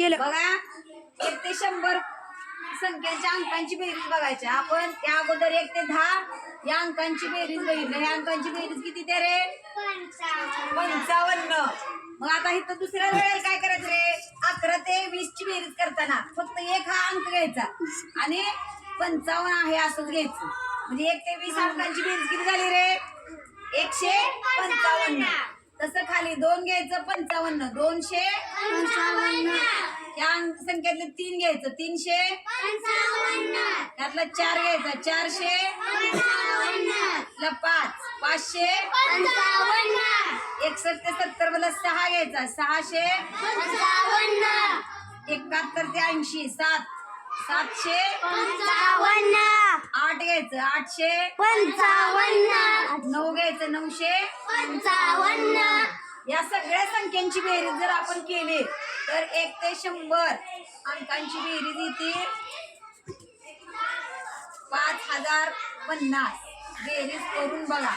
केलं. बघा एक ते शंभर संख्यांच्या अंकांची बेरीज बघायची. आपण त्या अगोदर एक ते दहा या अंकांची बेरीज बघितलं. या अंकांची बेरीज किती ते रे? पंचावन्न. मग आता इथं दुसऱ्या वेळेला काय करायचं रे? अकरा ते वीस ची बेरीज करताना फक्त एक हा अंक घ्यायचा. आणि पंचावन्न आहे असंच घ्यायचं. म्हणजे एक ते वीस अंकांची बेरीज किती झाली रे? एकशे पंचावन्न. खाली दोन घ्यायचं पंचावन्न. दोनशे या अंक संख्येतले तीन घ्यायचं. तीनशे. त्यातला चार घ्यायचा. चारशे. पाच. पाचशे. एकसष्ट ते सत्तर मला सहा घ्यायचा. सहाशे. एकाहत्तर ते ऐंशी. सात. सातशे. आठ घ्यायचं. आठशे. नऊ घ्यायचं. नऊशे. या सगळ्या संख्यांची बेरीज जर आपण केली तर एक ते शंभर अंकांची बेरीज येते. पाच हजार पन्नास. बेरीज करून बघा.